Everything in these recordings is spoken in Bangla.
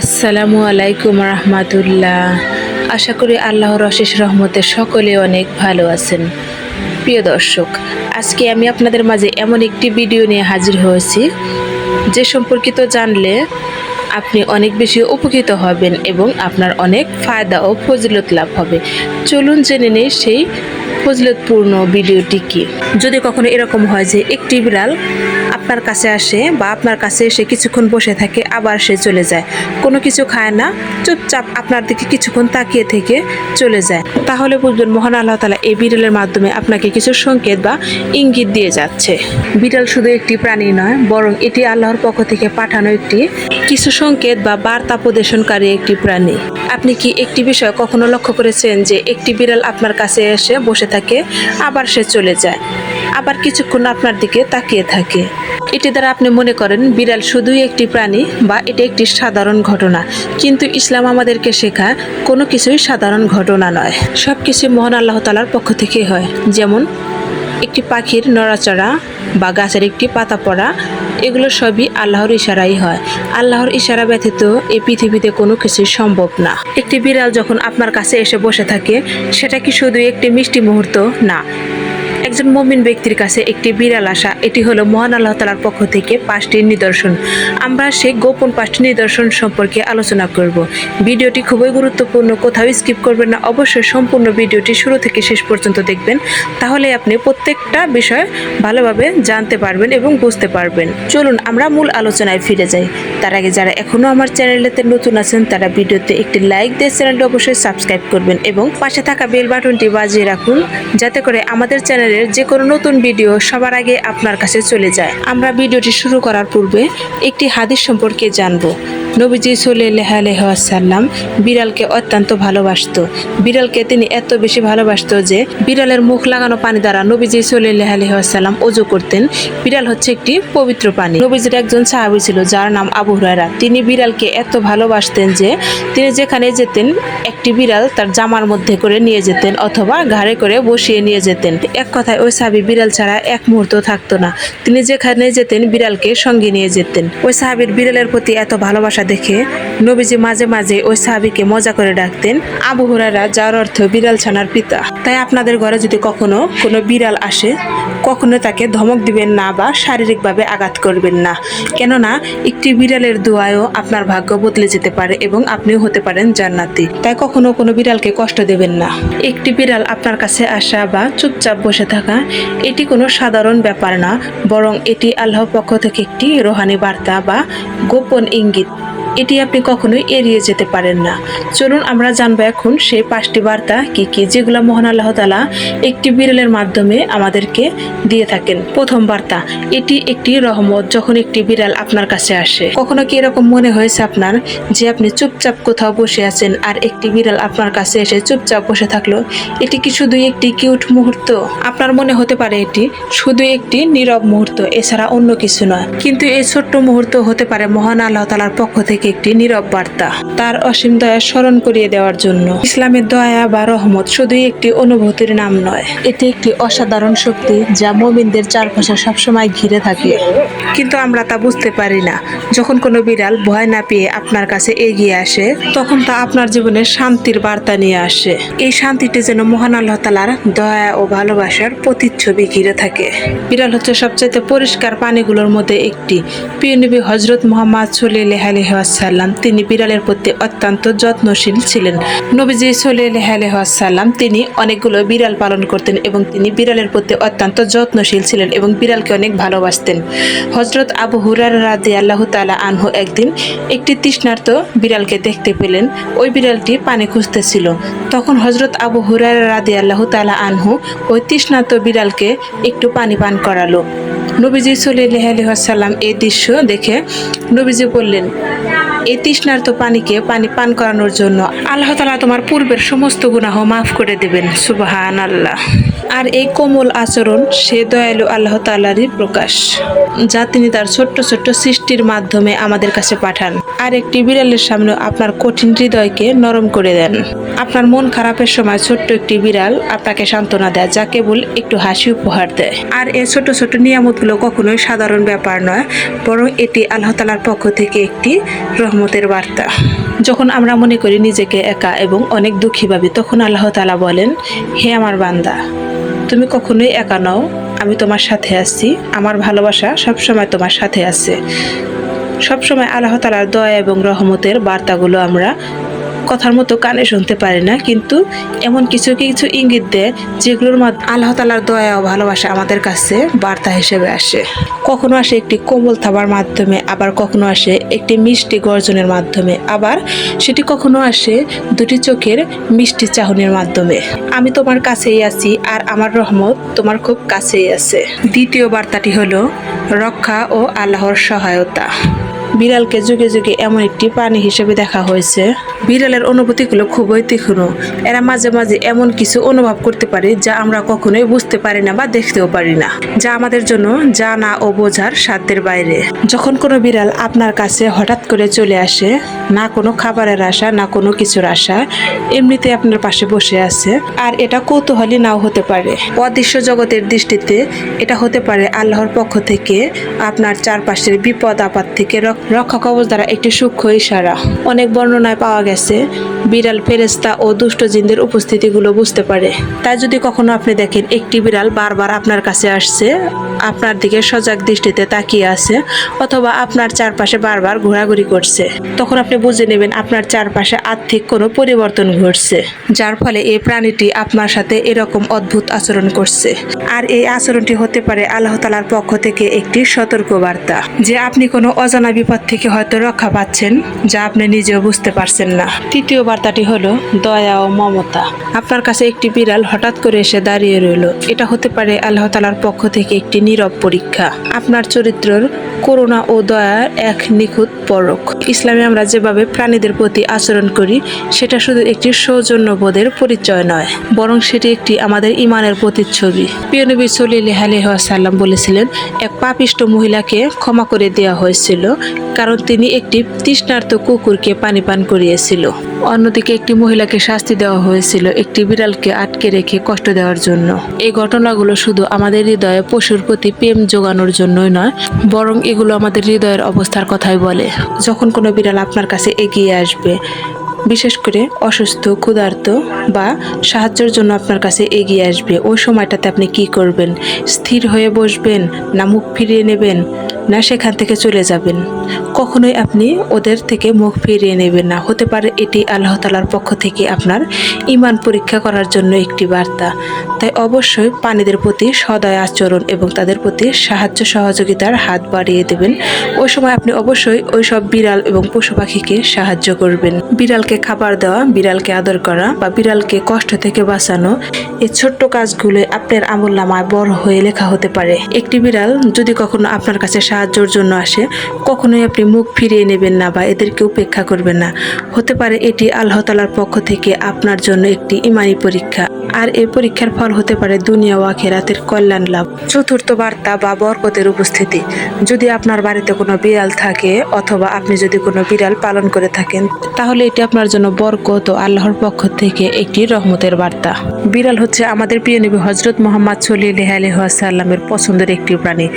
আসসালামু আলাইকুম রহমাতুল্লাহ। আশা করি আল্লাহর অশেষ রহমতে সকলে অনেক ভালো আছেন। প্রিয় দর্শক, আজকে আমি আপনাদের মাঝে এমন একটি ভিডিও নিয়ে হাজির হয়েছি, যে সম্পর্কিত জানলে আপনি অনেক বেশি উপকৃত হবেন এবং আপনার অনেক ফায়দা ও ফজিলত লাভ হবে। চলুন জেনে নেই সেই ফজিলতপূর্ণ ভিডিওটি কি। যদি কখনো এরকম হয় যে একটি বিড়াল আপনার কাছে আসে বা আপনার কাছে এসে কিছুক্ষণ বসে থাকে, আবার সে চলে যায়। কোনো কিছু খায় না, চুপচাপ আপনার দিকে কিছুক্ষণ তাকিয়ে থেকে চলে যায়। তাহলে বুঝবেন মহান আল্লাহ তালা এই বিড়ালের মাধ্যমে আপনাকে কিছু সংকেত বা ইঙ্গিত দিয়ে যাচ্ছে। বিড়াল শুধু একটি প্রাণী নয়, বরং এটি আল্লাহর পক্ষ থেকে পাঠানো একটি কিছু সংকেত বা বার্তা প্রদর্শনকারী একটি প্রাণী। আপনি কি একটি বিষয় কখনো লক্ষ্য করেছেন যে একটি বিড়াল আপনার কাছে এসে বসে থাকে, আবার সে চলে যায়, আবার কিছুক্ষণ আপনার দিকে তাকিয়ে থাকে? এটি দ্বারা আপনি মনে করেন বিড়াল শুধুই একটি প্রাণী বা এটি একটি সাধারণ ঘটনা, কিন্তু ইসলাম আমাদেরকে শেখা কোনো কিছুই সাধারণ ঘটনা নয়। সব কিছু মহান আল্লাহ তালার পক্ষ থেকে হয়। যেমন, একটি পাখির নড়াচড়া বা গাছের একটি পাতা পড়া এগুলো সবই আল্লাহর ইশারাই হয়। আল্লাহর ইশারা ব্যতীত এই পৃথিবীতে কোনো কিছুই সম্ভব না। একটি বিড়াল যখন আপনার কাছে এসে বসে থাকে, সেটা কি শুধু একটি মিষ্টি মুহূর্ত? না। একজন মমিন ব্যক্তির কাছে একটি বিড়াল আসা। এটি হলো মহান আল্লাহ তালার পক্ষ থেকে পাঁচটি নিদর্শন। আমরা সেই গোপন পাঁচটি নিদর্শন সম্পর্কে আলোচনা করব। ভিডিওটি খুবই গুরুত্বপূর্ণ, কোথাও স্কিপ করবেন না। অবশ্যই সম্পূর্ণ ভিডিওটি শুরু থেকে শেষ পর্যন্ত দেখবেন। তাহলে আপনি প্রত্যেকটা বিষয় ভালোভাবে জানতে পারবেন এবং বুঝতে পারবেন। চলুন আমরা মূল আলোচনায় ফিরে যাই। তার আগে যারা এখনও আমার চ্যানেলেতে নতুন আছেন, তারা ভিডিওতে একটি লাইক দিয়ে চ্যানেলটি অবশ্যই সাবস্ক্রাইব করবেন এবং পাশে থাকা বেল বাটনটি বাজিয়ে রাখুন, যাতে করে আমাদের চ্যানেলের যে কোনো নতুন ভিডিও সবার আগে আপনার কাছে চলে যায়। আমরা ভিডিওটি শুরু করার পূর্বে একটি হাদিস সম্পর্কে জানব। নবীজি সাল্লাহ আলহাসাল্লাম বিড়ালকে অত্যন্ত ভালোবাসত। বিড়ালকে তিনি এত বেশি ভালোবাসত যে বিড়ালের মুখ লাগানো পানি দ্বারা নবীজি সাল্লাহ আলহাসাল্লাম অজু করতেন। বিড়াল হচ্ছে একটি পবিত্র প্রাণী। নবীজির একজন সাহাবি ছিল যার নাম আবু হুরায়রা। তিনি বিড়ালকে এত ভালোবাসতেন যে তিনি যেখানে যেতেন, একটি বিড়াল তার জামার মধ্যে করে নিয়ে যেতেন অথবা ঘাড়ে করে বসিয়ে নিয়ে যেতেন। এক কথায় ওই সাহাবি বিড়াল ছাড়া এক মুহূর্ত থাকতো না। তিনি যেখানে যেতেন, বিড়ালকে সঙ্গে নিয়ে যেতেন। ওই সাহাবির বিড়ালের প্রতি এত ভালোবাসা দেখে নবীজি মাঝে মাঝে ওই সাহাবিকে মজা করে ডাকতেন। আবু হুরারা যার অর্থ বিড়াল ছানার পিতা। তাই আপনাদের ঘরে যদি কখনো কোনো বিড়াল আসে, কখনো তাকে ধমক দিবেন না বা শারীরিকভাবে আঘাত করবেন না। কেননা, একটি বিড়ালের দোয়ায়ও আপনার ভাগ্য বদলে যেতে পারে এবং আপনিও হতে পারেন জান্নাতি। তাই কখনো কোনো বিড়ালকে কষ্ট দেবেন না। একটি বিড়াল আপনার কাছে আসা বা চুপচাপ বসে থাকা, এটি কোনো সাধারণ ব্যাপার না, বরং এটি আল্লাহর পক্ষ থেকে একটি রোহানি বার্তা বা গোপন ইঙ্গিত। এটি আপনি কখনোই এড়িয়ে যেতে পারেন না। চলুন আমরা জানব এখন সেই পাঁচটি বার্তা কি কি যেগুলো মহান আল্লাহ তালা একটি বিড়ালের মাধ্যমে আমাদেরকে দিয়ে থাকেন। প্রথম বার্তা, এটি একটি রহমত যখন একটি বিড়াল আপনার কাছে আসে। কখনো কি এরকম মনে হয়েছে আপনার যে আপনি চুপচাপ কোথাও বসে আছেন আর একটি বিড়াল আপনার কাছে এসে চুপচাপ বসে থাকল? এটি কি শুধুই একটি কিউট মুহূর্ত? আপনার মনে হতে পারে এটি শুধু একটি নীরব মুহূর্ত, এছাড়া অন্য কিছু নয়। কিন্তু এই ছোট্ট মুহূর্ত হতে পারে মহান আল্লাহ তালার পক্ষ থেকে একটি নীরব বার্তা। তার অসীম দয়া স্মরণ করিয়ে দেওয়ার জন্য। ইসলামের দয়া বা রহমত শুধুই একটি অনুভূতির নাম নয়। এটি একটি অসাধারণ শক্তি যা মমিনদের চারপাশে সবসময় ঘিরে থাকে। কিন্তু আমরা তা বুঝতে পারি না। যখন কোনো বিড়াল ভয় না পেয়ে আপনার কাছে এগিয়ে আসে, তখন তা আপনার জীবনে শান্তির বার্তা নিয়ে আসে। এই শান্তিটি যেন মহান আল্লাহ তালার দয়া ও ভালোবাসার প্রতিচ্ছবি ঘিরে থাকে। বিড়াল হচ্ছে সবচাইতে পরিষ্কার পানিগুলোর মধ্যে একটি। প্রিয় নবী হজরত মোহাম্মদ সল্লাহ আলহাসাল্লাম তিনি বিড়ালের প্রতি অত্যন্ত যত্নশীল ছিলেন। নবীজি আলহাসাল্লাম তিনি অনেকগুলো বিড়াল পালন করতেন এবং তিনি বিড়ালের প্রতি অত্যন্ত যত্নশীল ছিলেন এবং বিড়ালকে অনেক ভালোবাসতেন। হজরত আবু হুরার রাদি আল্লাহ তালা আনহু একদিন একটি তৃষ্ণার্ত বিড়ালকে দেখতে পেলেন। ওই বিড়ালটি পানি খুঁজতেছিল। তখন হজরত আবু হুরার রাদি আল্লাহ তালা আনহু ওই তৃষ্ণার্ত বিড়ালকে একটু পানি পান করালো। নবীজি সাল্লাহ আলহাসাল্লাম এই দৃশ্য দেখে নবীজি বললেন এই তৃষ্ণার্ত পানিকে পানি পান করানোর জন্য আল্লাহ তালা তোমার পূর্বের সমস্ত গুনাহ মাফ করে দেবেন। সুবাহান আল্লাহ আর এই কোমল আচরণ, সে দয়ালু আল্লাহ তালারই প্রকাশ, যা তিনি তার ছোট্ট ছোট্ট সৃষ্টির মাধ্যমে আমাদের কাছে পাঠান। আর একটি বিড়ালের সামনে আপনার কঠিন হৃদয়কে নরম করে দেন। আপনার মন খারাপের সময় ছোট্ট একটি বিড়াল আপনাকে সান্ত্বনা দেয়, যা কেবল একটু হাসি উপহার দেয়। আর এই ছোট ছোট নিয়ামতগুলো কখনোই সাধারণ ব্যাপার নয়, বরং এটি আল্লাহ তালার পক্ষ থেকে একটি রহমতের বার্তা। যখন আমরা মনে করি নিজেকে একা এবং অনেক দুঃখী ভাবি, তখন আল্লাহ তালা বলেন, হে আমার বান্দা, তুমি কখনোই একা নও। আমি তোমার সাথে আছি। আমার ভালোবাসা সবসময় তোমার সাথে আছে। সবসময় আল্লাহ তালার দয়া এবং রহমতের বার্তাগুলো আমরা কথার মতো কানে শুনতে পারি না, কিন্তু এমন কিছু কিছু ইঙ্গিত দেয় যেগুলোর মাধ্যমে আল্লাহ তালার দয়া ও ভালোবাসা আমাদের কাছে বার্তা হিসেবে আসে। কখনো আসে একটি কোমল থাবার মাধ্যমে, আবার কখনো আসে একটি মিষ্টি গর্জনের মাধ্যমে, আবার সেটি কখনো আসে দুটি চোখের মিষ্টি চাহনির মাধ্যমে। আমি তোমার কাছেই আছি আর আমার রহমত তোমার খুব কাছেই আছে। দ্বিতীয় বার্তাটি হলো, রক্ষা ও আল্লাহর সহায়তা। বিড়ালকে যুগে যুগে এমন একটি প্রাণী হিসেবে দেখা হয়েছে। বিড়ালের অনুভূতিগুলো খুবই তীক্ষ্ণ। এরা মাঝে মাঝে এমন কিছু অনুভব করতে পারে যা আমরা কখনোই বুঝতে পারি না বা দেখতেও পারি না, যা আমাদের জন্য জানা ও বোঝার সাধ্যের বাইরে। যখন কোনো বিড়াল আপনার কাছে হঠাৎ করে চলে আসে, না কোনো খাবারের আশা, না কোনো কিছুর আশা, এমনিতে আপনার পাশে বসে আছে, আর এটা কৌতূহলী নাও হতে পারে। অদৃশ্য জগতের দৃষ্টিতে এটা হতে পারে আল্লাহর পক্ষ থেকে আপনার চারপাশের বিপদ আপদ থেকে রক- রক্ষা কবচ দ্বারা একটি সূক্ষ্ম ইশারা। অনেক বর্ণনায় পাওয়া গেছে, বিড়াল ফেরেস্তা ও দুষ্ট জিনদের উপস্থিতিগুলো বুঝতে পারে। তাই যদি কখনো আপনি দেখেন একটি বিড়াল বারবার আপনার কাছে আসছে, আপনার দিকে সজাগ দৃষ্টিতে তাকিয়ে আছে অথবা আপনার চারপাশে বারবার ঘোরাঘুরি করছে, তখন আপনি বুঝে নেবেন আপনার চারপাশে আর্থিক কোনো পরিবর্তন ঘটছে, যার ফলে এই প্রাণীটি আপনার সাথে এরকম অদ্ভুত আচরণ করছে। আর এই আচরণটি হতে পারে আল্লাহ তালার পক্ষ থেকে একটি সতর্ক বার্তা যে আপনি কোনো অজানা বিপদ থেকে হয়তো রক্ষা পাচ্ছেন, যা আপনি নিজেও বুঝতে পারছেন না। তৃতীয় বার্তাটি হলো, দয়া ও মমতা। আপনার কাছে একটি বিড়াল হঠাৎ করে এসে দাঁড়িয়ে রইল। এটা হতে পারে আল্লাহ তালার পক্ষ থেকে একটি নীরব পরীক্ষা। আপনার চরিত্রর করুণা ও দয়ার এক নিখুঁত পরক ইসলামে আমরা যেভাবে প্রাণীদের প্রতি আচরণ করি, সেটা শুধু একটি সৌজন্যবোধের পরিচয় নয়, বরং সেটি একটি আমাদের ইমানের প্রতিচ্ছবি। প্রিয় নবী সল্লাহ আলহাসাল্লাম বলেছিলেন, এক পাপিষ্ট মহিলাকে ক্ষমা করে দেওয়া হয়েছিল কারণ তিনি একটি তৃষ্ণার্ত কুকুরকে পানি পান করিয়েছিল। অন্যদিকে একটি মহিলাকে শাস্তি দেওয়া হয়েছিল একটি বিড়ালকে আটকে রেখে কষ্ট দেওয়ার জন্য। এই ঘটনাগুলো শুধু আমাদের হৃদয়ে পশুর প্রতি প্রেম যোগানোর জন্যই নয়, বরং এগুলো আমাদের হৃদয়ের অবস্থার কথাই বলে। যখন কোনো বিড়াল আপনার কাছে এগিয়ে আসবে, বিশেষ করে অসুস্থ, ক্ষুধার্ত বা সাহায্যের জন্য আপনার কাছে এগিয়ে আসবে, ওই সময়টাতে আপনি কি করবেন? স্থির হয়ে বসবেন না মুখ ফিরিয়ে নেবেন? না সেখান থেকে চলে যাবেন। কখনোই আপনি ওদের থেকে মুখ ফিরিয়ে নেবেন না। হতে পারে এটি আল্লাহ তালার পক্ষ থেকে আপনার ইমান পরীক্ষা করার জন্য একটি বার্তা। তাই অবশ্যই পানিদের প্রতি সদয় আচরণ এবং তাদের প্রতি সাহায্য সহযোগিতার হাত বাড়িয়ে দেবেন। ওই সময় আপনি অবশ্যই ওই সব বিড়াল এবং পশু পাখিকে সাহায্য করবেন। বিড়ালকে খাবার দেওয়া, বিড়ালকে আদর করা বা বিড়ালকে কষ্ট থেকে বাঁচানো এই ছোট্ট কাজগুলো আপনার আমল নামায় বড় হয়ে লেখা হতে পারে। একটি বিড়াল যদি কখনো আপনার কাছে সাহায্যের জন্য আসে, কখনোই আপনি মুখ ফিরিয়ে নেবেন না বা এদেরকে উপেক্ষা করবেন না। হতে পারে এটি আল্লাহ তালার পক্ষ থেকে আপনার জন্য একটি ইমানি পরীক্ষা। আর এই পরীক্ষার ফল হতে পারে দুনিয়া ও আখেরাতের কল্যাণ লাভ। চতুর্থ বার্তা বা বরকতের উপস্থিতি। যদি আপনার বাড়িতে কোনো বিড়াল থাকে অথবা আপনি যদি কোনো বিড়াল পালন করে থাকেন, তাহলে এটি আপনার জন্য বরকত ও আল্লাহর পক্ষ থেকে একটি রহমতের বার্তা। বিড়াল হচ্ছে আমাদের প্রিয় নবী হজরত মোহাম্মদ সল্লিহ আলহাসাল্লামের পছন্দের একটি প্রাণী।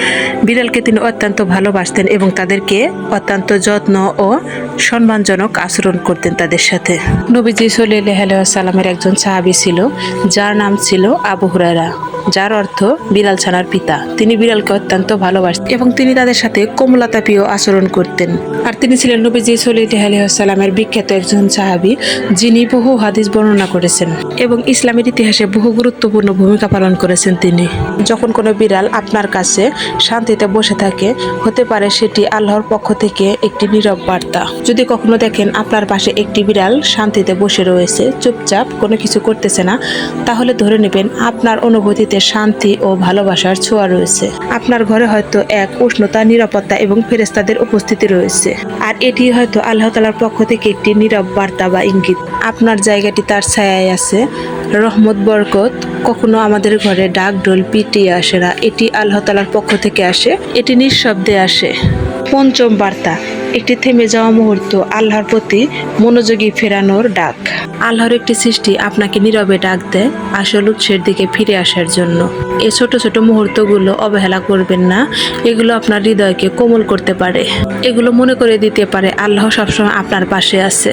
বিড়ালকে তিনি অত্যন্ত ভালোবাসতেন এবং তাদেরকে অত্যন্ত যত্ন ও সম্মানজনক আচরণ করতেন তাদের সাথে। নবীজি সল্লিহ আলহাসাল্লামের একজন সাহাবি ছিল। যার নাম ছিল আবু হুরায়রা, যার অর্থ বিড়াল ছানার পিতা। তিনি বিড়ালকে অত্যন্ত ভালোবাসতেন এবং তিনি তাদের সাথে কোমলতাপীয় আচরণ করতেন। আর তিনি ছিলেন নবীজি সল্লিহ আলহামের বিখ্যাত একজন সাহাবি, যিনি বহু হাদিস বর্ণনা করেছেন এবং ইসলামের ইতিহাসে বহু গুরুত্বপূর্ণ ভূমিকা পালন করেছেন তিনি। যখন কোনো বিড়াল আপনার কাছে শান্তিতে বসে থাকে, হতে পারে সেটি আল্লাহর পক্ষ থেকে একটি নীরব বার্তা। যদি কখনো দেখেন আপনার পাশে একটি বিড়াল শান্তিতে বসে রয়েছে, চুপচাপ কোনো কিছু করতেছে না, তাহলে ধরে নেবেন আপনার অনুভূতিতে শান্তি ও ভালোবাসার ছোঁয়া রয়েছে। আপনার ঘরে হয়তো এক উষ্ণতা, নিরাপত্তা এবং ফেরেস্তাদের উপস্থিতি রয়েছে। আর এটি হয়তো আল্লাহ তালার পক্ষ থেকে একটি নীরব বার্তা বা ইঙ্গিত। আপনার জায়গাটি তার ছায়ায় আছে। রহমত, বরকত কখনো আমাদের ঘরে ডাক ডোল পিটিয়ে আসে না। এটি আল্লাহ তালার পক্ষ থেকে আসে। এটি নিঃশব্দে আসে। পঞ্চম বার্তা, একটি থেমে যাওয়া মুহূর্ত, আল্লাহর প্রতি মনোযোগী ফেরানোর ডাক। আল্লাহর একটি সৃষ্টি আপনাকে নীরবে ডাক দেয় আসল উৎসের দিকে ফিরে আসার জন্য। এই ছোট ছোট মুহূর্তগুলো অবহেলা করবেন না। এগুলো আপনার হৃদয়কে কোমল করতে পারে। এগুলো মনে করে দিতে পারে আল্লাহ সবসময় আপনার পাশে আছে।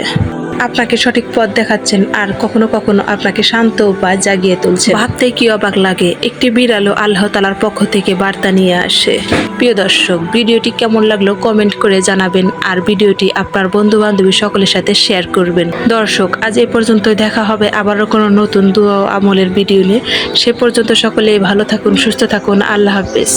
আপনাকে সঠিক পথ দেখাচ্ছেন আর কখনো কখনো আপনাকে শান্ত বা জাগিয়ে তুলছে ভাবতে কি অবাক লাগে, একটি বিড়ালও আল্লাহ তালার পক্ষ থেকে বার্তা নিয়ে আসে। প্রিয় দর্শক, ভিডিওটি কেমন লাগল কমেন্ট করে জানাবেন আর ভিডিওটি আপনার বন্ধু বান্ধবী সকলের সাথে শেয়ার করবেন। দর্শক, আজ এ পর্যন্ত দেখা হবে আবারও কোনো নতুন দু আমলের ভিডিও নিয়ে। সে পর্যন্ত সকলেই ভালো থাকুন, সুস্থ থাকুন। আল্লাহ হাফেজ।